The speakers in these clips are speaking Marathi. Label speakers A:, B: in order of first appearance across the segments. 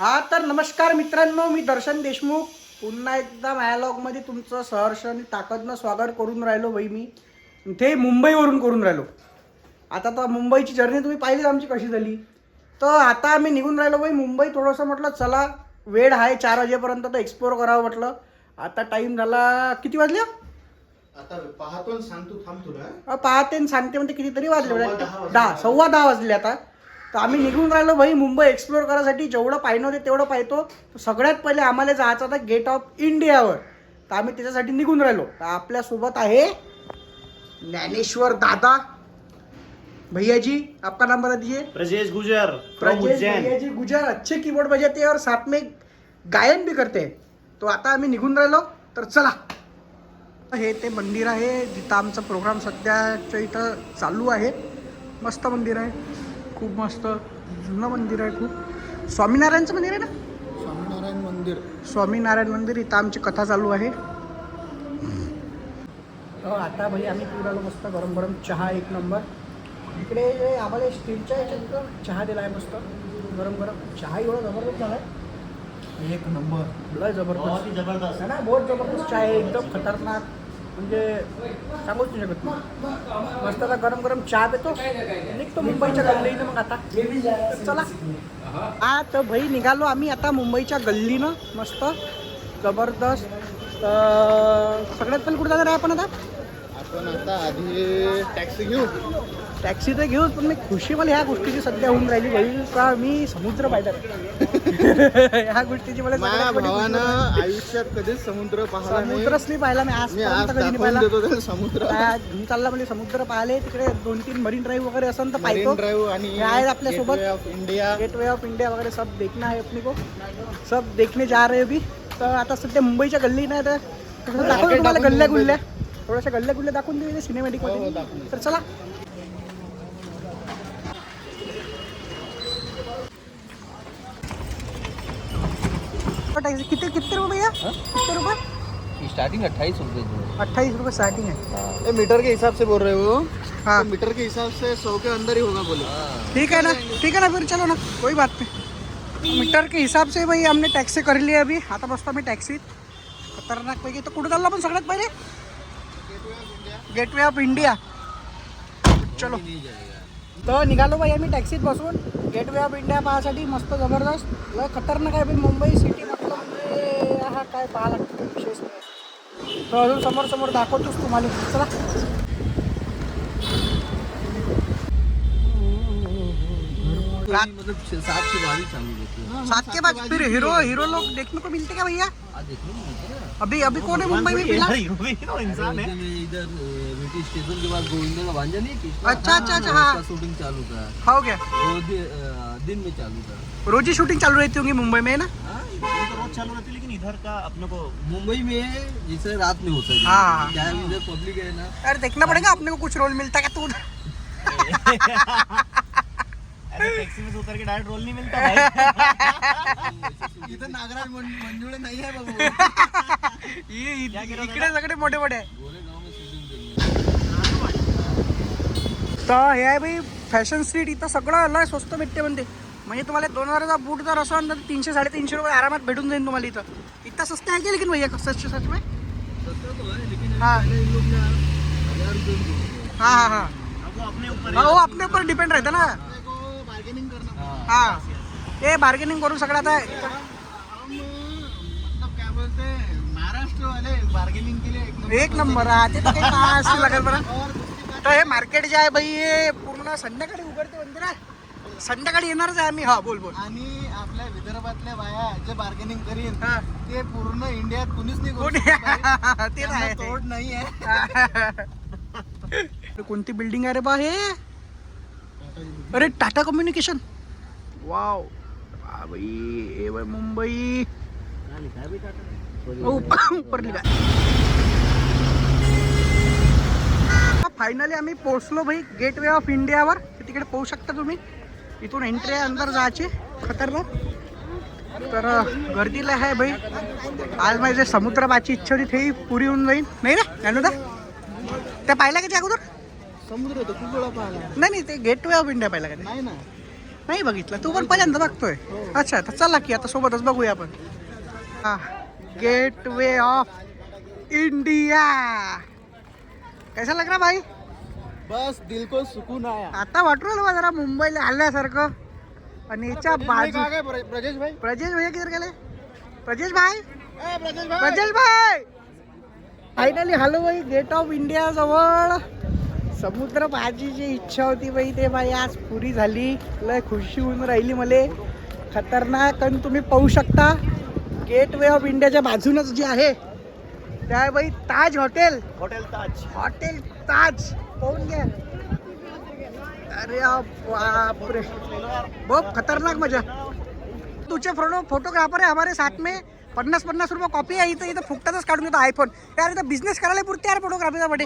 A: हा तर नमस्कार मित्रांनो मी दर्शन देशमुख. पुन्हा एकदा मायालॉगमध्ये तुमचं सहर्ष आणि ताकदनं स्वागत करून राहिलो भाई मी. ते मुंबईवरून करून राहिलो. आता तर मुंबईची जर्नी तुम्ही पाहिलीच आमची कशी झाली. तर आता आम्ही निघून राहिलो भाई मुंबई. थोडंसं म्हटलं चला वेळ आहे चार वाजेपर्यंत तर एक्सप्लोर करावं म्हटलं. आता टाईम झाला किती वाजले?
B: आता पाहतो आणि सांगतो थांब तुला
A: पाहते सांगते कितीतरी म्हणजे
B: दहा वाजले.
A: दहा सव्वा दहा वाजले आता. तर आम्ही निघून राहिलो भाई मुंबई एक्सप्लोर करायसाठी. जेवढं पाहिजे होते तेवढं पाहतो. सगळ्यात पहिले आम्हाला जायचं होतं गेट ऑफ इंडियावर तर आम्ही त्याच्यासाठी निघून राहिलो. तर आपल्यासोबत आहे ज्ञानेश्वर दादा भैया जी आपका नाम बता दीजिए.
C: ब्रजेश गुजर फ्रॉम
A: प्रजेश
C: उज्जैन.
A: भैया जी गुजर. अच्छे कीबोर्ड बजाते हैं और साथ में गायन भी करते हैं. तो आता आम्ही निघून राहिलो. तर चला. हे ते मंदिर आहे. जिथं आमचा प्रोग्राम सध्याच्या इथं चालू आहे. मस्त मंदिर आहे. खूप मस्त जुनं मंदिर आहे खूप. स्वामीनारायणचं मंदिर आहे ना?
B: स्वामीनारायण मंदिर.
A: स्वामीनारायण मंदिर इथं आमची कथा चालू आहे. हो आता भाई आम्ही राहिलो मस्त गरम गरम चहा एक नंबर. इकडे जे आम्हाला स्टीलच्या याच्यात चहा दिला आहे मस्त. गरम गरम. चहा एवढा जबरदस्त झाला आहे
B: एक नंबर.
A: लय
C: बहुत
A: जबरदस्त
C: ही जबरदस्त.
A: है ना बहुत जबरदस्त चाय आहे एकदम खतरनाक. म्हणजे सांगूच नाही शकत. मी. मस्त आता गरम गरम चहा देतो. निघतो मुंबईच्या गल्लीनं मग आता. चला. हा तर भाई निघालो आम्ही आता मुंबईच्या गल्लीनं. मस्त. जबरदस्त. सगळ्यात पहिले कुठे जाणार आहे आपण आता?
B: आपण आता आधी टॅक्सी घेऊ.
A: टॅक्सी तर घेऊच पण मी खुशी मला ह्या गोष्टीची सध्या होऊन राहिली. भाई का मी समुद्र पाहिला ह्या गोष्टीची मला
B: माझ्या. भावानं आयुष्यात कधीच समुद्र पाहिला
A: समुद्रच नाही. पाहिला मी आजपर्यंत
B: आज
A: कधी पाहिला.
B: समुद्र.
A: घेऊन चालला म्हणजे समुद्र पाहिले तिकडे दोन तीन मरीन ड्राईव्ह वगैरे असेल तर पाहतो.
B: ड्राईव्ह आणि
A: आहेत.
B: Gateway of India
A: Gateway of India वगैरे सब देखना है अपने को. सब देखने जा रहे अभी. तर आता सध्या मुंबईच्या गल्ली नाही तर. दाखवतो तुम्हाला गल्ल्या गुल्ल्या थोड्याशा गल्ल्या गुल्ल्या दाखवून देऊ सिनेमॅटिक
B: हो, हो.
A: तर चला. टॅक्सी किती किती रुपये भैया? किती रुपये
D: स्टार्टिंग अट्ठाईस रुपये
A: अट्ठाईस रुपये स्टार्टिंग है।
B: ये मीटर के हिसाब से बोल रहे हो?
A: हाँ।
B: तो मीटर के हिसाब से सौ के अंदर ही होगा बोले।
A: ठीक है ना? ठीक है ना फिर? चलो ना कोई बात नहीं। मीटर के हिसाब से भाई हमने टॅक्सी कर ली अभी। आता बसतो आम्ही टॅक्सीत खतरनाक पैकी तर कुठं चाललो आपण सगळ्यात पहिले? गेटवे ऑफ़ इंडिया चलो। तर निघालो भाई आम्ही टॅक्सीत बसून. गेटवे ऑफ़ इंडिया पाहासाठी मस्त ज़बरदस्त. खतरनाक आहे भाई मुंबई सिटी म्हणजे काय पाहा लागतं विशेष नाही. तर अजून समोर समोर दाखवतोच तुम्हाला. चला.
D: मतलब सात के बाद ही चालू होती है
A: सात के बाद फिर हीरो हीरो लोग देखने को मिलते क्या भैया? अभी अभी कौन है मुंबई में
C: हीरो इंसान है
D: इधर ब्रिटिश स्टेशन के बाद गोविंदा का भांजा नहीं है।
A: अच्छा, अच्छा, अच्छा, हाँ।
D: शूटिंग चालू था
A: हो
D: वो दि- दिन में चालू था।
A: रोज ही शूटिंग चालू रहती होंगी मुंबई में ना?
D: हाँ,
C: तो रोज चालू रहती है, इधर का अपने को
D: मुंबई में जैसे रात में होता है
A: हाँ, हाँ।
D: क्या इधर पब्लिक है ना?
A: अरे देखना पड़ेगा अपने को कुछ रोल मिलता है क्या तू
C: अरे टैक्सी में उतर के डायरेक्ट रोल नहीं मिलता भाई।
B: इथं नागराज मंजुळे नाही आहे बाबू।
A: ये इकडे सगळे मोठे मोठे आहे.
D: गोरे गांव में शूटिंग करी
A: तर हे। आहे भाई फॅशन स्ट्रीट इथं सगळं लय स्वस्त भेटते म्हणते म्हणजे तुम्हाला दोन हजाराचा बूट जर असेल तर तीनशे साडेतीनशे रुपये आरामात भेटून जाईल तुम्हाला इथं. इतका स्वस्त आहे की लेकिन भैया? सच सच में
D: हां. तो है रुपये
C: ऊपर
A: डिपेंड राहतं ना.
B: बार्गेनिंग करना
A: बार्गेनिंग करून सगळं आता
B: बार्गेनिंग एक नंबर
A: हा ते तर काय लागेल बरं. तर हे मार्केट जे आहे बाई हे पूर्ण संध्याकाळी उघडते मंदिर आहे संध्याकाळी येणारच आहे आम्ही. हा बोल बोल.
B: आणि आपल्या विदर्भातल्या बाया जे बार्गेनिंग करीन
A: हा.
B: ते पूर्ण इंडियात कुणीच नाही करू
A: कोणी
B: शकत बाई.
A: ते
B: त्यांना
A: आहे.
B: तोड नाही आहे.
A: कोणती बिल्डिंग आहे रे बा हे? अरे टाटा कम्युनिकेशन वाव बाई ए बाई मुंबई. फायनली आम्ही पोहोचलो भाई गेट वे ऑफ इंडियावर तिकडे पोहू शकता तुम्ही. इथून एंट्री आहे अंदर जायचे खतरनाक. तर गर्दीला आहे भाई आज माझी जे समुद्र पाहायची इच्छा होती तेही पुरी होऊन जाईल नाही रे ज्ञानोदा त्या पाहिल्या का त्या अगोदर?
B: समुद्र होतो खूप वेळा पाहिला.
A: नाही नाही ते गेट वे ऑफ इंडिया पाहिला का ते?
B: नाही ना.
A: नाही बघितलं. तू पण पहिल्यांदा बघतोय. अच्छा तर चला की आता सोबतच बघूया आपण. हा गेट वे ऑफ इंडिया कैसा लग रहा भाई
B: बस दिल को सुकून आया.
A: आता वाटू राहिलं बा जरा मुंबईला आल्यासारखं. आणि याच्या बाजू
B: ब्रजेश भाई?
A: प्रजेश भैया किधर गेले? प्रजेश भाई? प्रजेश भाई! फायनली हॅलो भाई गेट ऑफ इंडिया जवळ. समुद्र पाहायची इच्छा होती बाई ते बाई आज पुरी झाली. लय खुशी होऊन राहिली मले. खतरनाक आणि तुम्ही पाहू शकता गेट वे ऑफ इंडियाच्या बाजूनच जे आहे ते आहे बाई? Taj hotel.
B: Hotel Taj.
A: Hotel Taj. पाहून घ्या. अरे बापरे. बहुत खतरनाक मजा. तुझे फोटो फोटोग्राफर है हमारे साथ में. पन्नास पन्नास रुपये कॉपी आहे. इथं इथं फुकटातच काढून घेतो आयफोन यार इथं बिझनेस करायला पुरते यार फोटोग्राफीचा बडे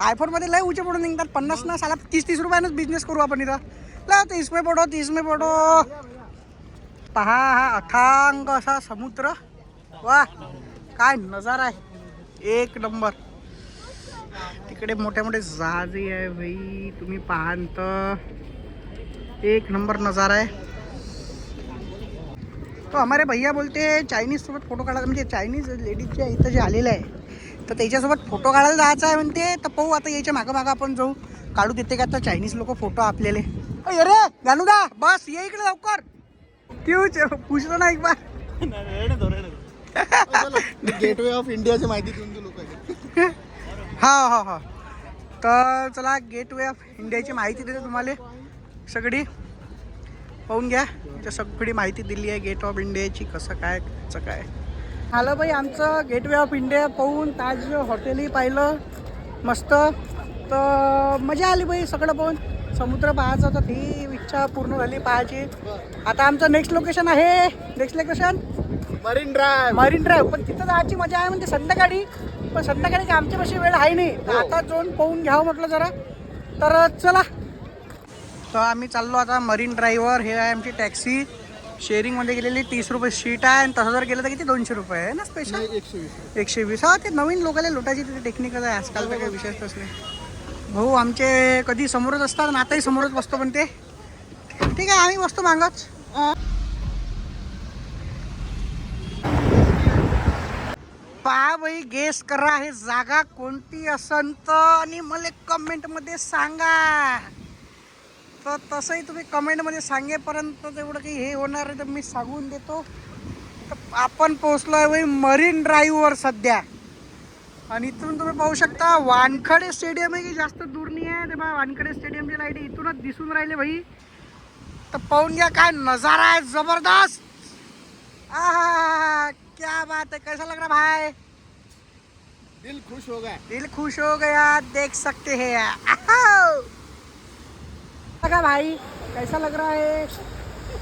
A: आयफोनमध्ये लय उचे पडून निघतात. पन्नास ना साला तीस तीस रुपयानंच बिझनेस करू आपण इथं. ला तीस में पडो तीस में पडो पहा हा अथांग असा समुद्र. वा काय नजारा आहे. एक नंबर. तिकडे मोठे मोठे जहाजही आहे भाई. तुम्ही पाहान तर एक नंबर नजारा आहे. तो हमारे भैया बोलते चायनीज सोबत फोटो काढायला म्हणजे चायनीज लेडीजच्या इथं जे आलेलं आहे तर त्याच्यासोबत फोटो काढायला जायचं आहे म्हणते. तर पाहू आता याच्या मागं मागं आपण जाऊ. काढू देते का? तर चायनीज लोक फोटो आपल्याला. अरे गाणू गानुदा बस ये इकडे लवकर. क्यू पुसलं ना एक बार.
B: गेटवे ऑफ इंडियाची माहिती देऊन दिलो लोक
A: हा हा हा. तर चला गेटवे ऑफ इंडियाची माहिती देते तुम्हाला. सगळी. पाहून घ्या. म्हणजे सगळी माहिती दिली आहे गेट ऑफ इंडियाची कसं काय कसं काय. आलं बाई आमचं गेटवे ऑफ इंडिया पाहून ताज हॉटेलही पाहिलं. मस्त. तर मजा आली बाई सगळं पाहून. समुद्र पाहायचं तर ती इच्छा पूर्ण झाली पाहायची. आता आमचं नेक्स्ट लोकेशन आहे. Next location
B: Marine Drive
A: Marine Drive पण तिथं जायची मजा आहे म्हणजे संध्याकाळी. पण संध्याकाळी आमच्यापाशी वेळ आहे नाही. तर आता जाऊन पाहून घ्यावं म्हटलं जरा. तर चला. तर आम्ही चाललो आता मरीन ड्राईव्हवर हे आहे आमची टॅक्सी शेअरिंगमध्ये गेलेली तीस रुपये सीट आहे. आणि तसं जर गेलं तर किती? दोनशे रुपये आहे ना स्पेशल
B: एकशे वीस.
A: एकशे वीस. हा ते नवीन लोकांना लुटायची तिथे टेक्निकच आहे. आजकाल तर काही विशेषच नाही. भाऊ आमचे कधी समोरच असतात? आणि आताही समोरच बसतो पण ते. ठीक आहे आम्ही बसतो मागच पहा बाई गेस करा हे जागा कोणती असन तर आणि मला कमेंटमध्ये सांगा. तर तसंही तुम्ही कमेंटमध्ये सांगेपर्यंत तेवढं काही हे होणार आहे तर मी सांगून देतो. तर आपण पोहोचलो आहे बाई मरीन ड्राईव्हवर सध्या. आणि इथून तुम्ही पाहू शकता वानखडे स्टेडियम आहे की जास्त दूर नाही आहे. ते बा वानखडे स्टेडियमची लाइट इथूनच दिसून राहिले भाई तर पाहून घ्या काय नजारा आहे जबरदस्त. आहा क्या बात है कैसा लग रहा भाई?
B: दिल खुश हो गया
A: दिल खुश हो गया देख सकते हैं। लगा भाई कैसा लग रहा है?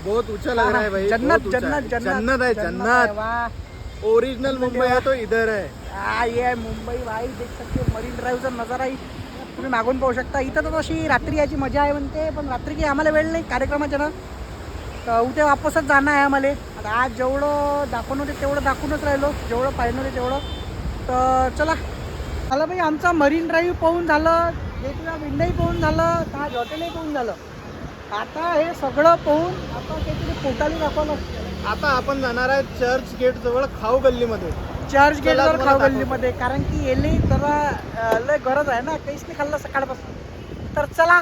B: बहुत ऊंचा लग रहा है भाई
A: जन्नत जन्नत
B: है।
A: जन्नत
B: है
A: है,
B: जन्नत ओरिजिनल मुंबई है तो इधर है।
A: हा ये आहे मुंबई भाई देख सकते हो मरीन ड्राईव्हचा नजाराही तुम्ही मागून पाहू शकता इथं तर तशी रात्री याची मजा आहे म्हणते पण रात्री काही आम्हाला वेळ नाही कार्यक्रमाच्या ना. तर उद्या वापसच जाणं आहे आम्हाला. आता आज जेवढं दाखवून होते तेवढं दाखवूनच राहिलो जेवढं पाहिलं होते तेवढं. तर चला. झालं भाई आमचा मरीन ड्राईव्ह पाहून झालं गेटवे ऑफ इंडियाही पाहून झालं ताज हॉटेलही पाहून झालं. आता हे सगळं पाहून आता काहीतरी पोटाली दाखवलं.
B: आता आपण जाणार आहे चर्च गेट जवळ खाऊ गल्लीमध्ये.
A: चर्च गेटवर
B: तुम्हाला
A: खाऊ. गल्लीमध्ये कारण की येले जरा लय गरज आहे ना काहीच नाही खाल्लं सकाळपासून. तर चला.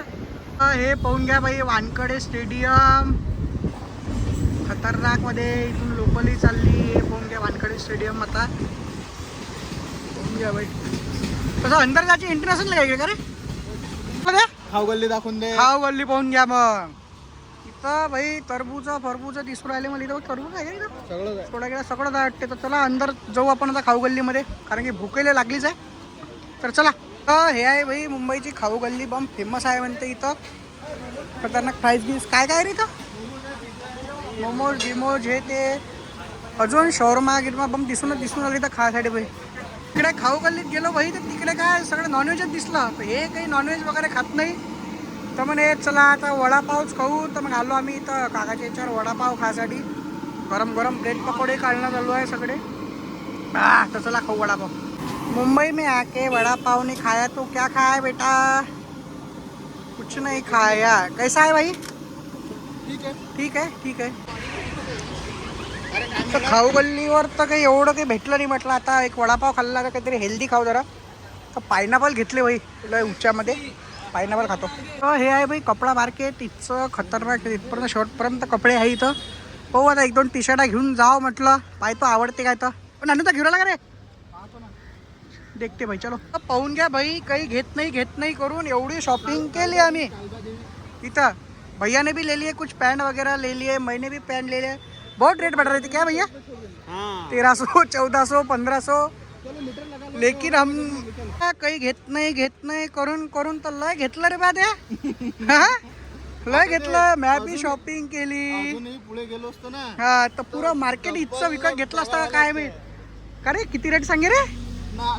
A: हे पाहून घ्या बाई वानकडे स्टेडियम खतरनाकमध्ये इथून लोकलही चालली हे पाहून घ्या वानकडे स्टेडियम आता. घ्या बाई. तसं अंदर जायची एंट्री असेल ना काय का रे?
B: खाऊ गल्ली दाखवून दे.
A: खाऊ गल्ली पाहून घ्या मग. इथं भाई टरबूज फरबूज दिसून राहिले मला. इथं टरबूज आहे का
B: सगळं.
A: थोडा गेला सगळं वाटते. तर चला अंदर जाऊ आपण आता खाऊ गल्लीमध्ये. कारण की भुकेले लागलीच आहे. तर चला. तर हे आहे भाई मुंबईची खाऊ गल्ली बम. फेमस आहे म्हणते इथं. खतरनाक फ्राईज गिस काय काय रे इथं? मोमोज गिमोज हे ते. अजून शॉर्मा गिरमा बम दिसूनच दिसून आली तर खायसाठी भाई तिकडे खाऊ गल्लीत गेलो भाई तर तिकडे काय सगळं नॉनव्हेजच दिसलं. तर हे काही नॉनव्हेज वगैरे खात नाही. तर म्हणे चला आता वडापावच खाऊ. तर मग आलो आम्ही इथं काकाच्या याच्यावर वडापाव खायसाठी गरम गरम ब्रेड पकोड़े काढणं चालू आहे सगळे. हा तर चला खाऊ वडापाव. मुंबई में आके वड़ा पाव नहीं खाया तो क्या खाया बेटा? कुछ नहीं खाया. कैसा है भाई?
B: ठीक आहे
A: ठीक आहे ठीक आहे तर खाऊ गल्लीवर तर काही एवढं काही भेटलं नाही म्हटलं. आता एक वडापाव खाल्ला का काहीतरी हेल्दी खाऊ जरा. तर पायनॅपल घेतले भाई लय उच्चामध्ये. पायनॅपल खातो. तर हे आहे भाई कपडा मार्केट इथचं खतरनाक इथपर्यंत शर्टपर्यंत कपडे आहे इथं. हो आता एक दोन टी शर्ट घेऊन जाव म्हटलं. पाहतो आवडते काय तर. पण आणू तर घेऊन का रे? देखते भाई चलो. पाहून घ्या भाई काही घेत नाही घेत नाही करून एवढी शॉपिंग केली आम्ही. इथं. भैयाने बी भी ले लिए कुछ पैंट वगैरह ले लिए मैंने भी पैंट ले लिए बहुत रेट बढ़ रहे थे क्या भैया?
B: हाँ।
A: तेरह सौ चौदह सौ पंद्रह सौ। लेकिन हम काही घेत नाही घेत नाही करून करून तर लय घेतलं रे बाद लय घेतलं मॅ बी शॉपिंग केली
B: पुढे गेलो असतो ना।
A: हा तर पुरं मार्केट इथचं विकत घेतलं असतं का काय मी का रे किती रेट सांगे रे?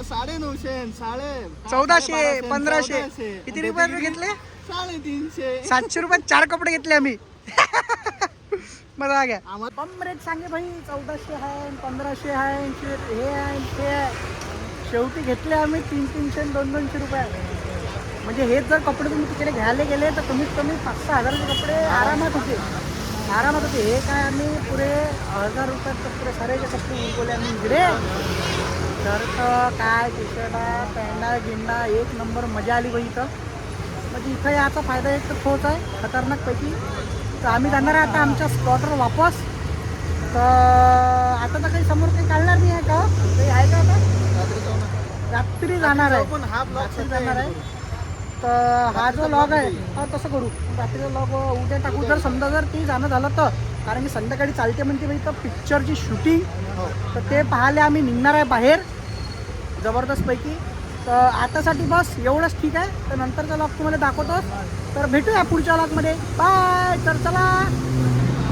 B: साडे नऊशे साडे
A: चौदाशे पंधराशे. किती रुपयात घेतले?
B: साडेतीनशे.
A: सातशे रुपयात चार कपडे घेतले आम्ही. मजा आ गया
B: आम्हाला
A: रेट सांगे भाई चौदाशे आहे पंधराशे आहे शे- हे आहे ते आहे. शेवटी घेतले आम्ही तीन तीनशे दोन दोनशे रुपये. म्हणजे हेच जर कपडे तुम्ही तिकडे घ्यायला गेले तर कमीत कमी पाच सहा हजाराचे कपडे आरामात होते. आरामात होते. हे काय आम्ही पुरे हजार रुपयात कपडे सारेचे कपडे उगवले आम्ही इकडे. शर्ट काय टी शर्टा पॅन्टा गिंडा एक नंबर मजा आली बाई इथं. म्हणजे इथं याचा फायदा एक तर तोच आहे खतरनाकपैकी तर आम्ही जाणार आहे आता आमच्या स्पॉटवर वापस. तर आता तर काही समोर काही काढणार नाही आहे का? काही आहे का आता?
B: रात्री
A: जाणार आहे.
B: पण हा ब्लॉग
A: जाणार आहे. तर हा जो लॉग आहे हा तसं करू. रात्रीचा लॉग उद्या टाकू. जर समजा जर ती जाणं झालं तर कारण की संध्याकाळी चालते म्हणते बाई तर पिक्चरची शूटिंग तर ते पाहायला आम्ही निघणार आहे बाहेर जबरदस्तपैकी. तर आतासाठी बस एवढंच ठीक आहे. तर नंतरचा लॉग तुम्हाला दाखवतो तर भेटूया पुढच्या लॉगमध्ये बाय तर चला.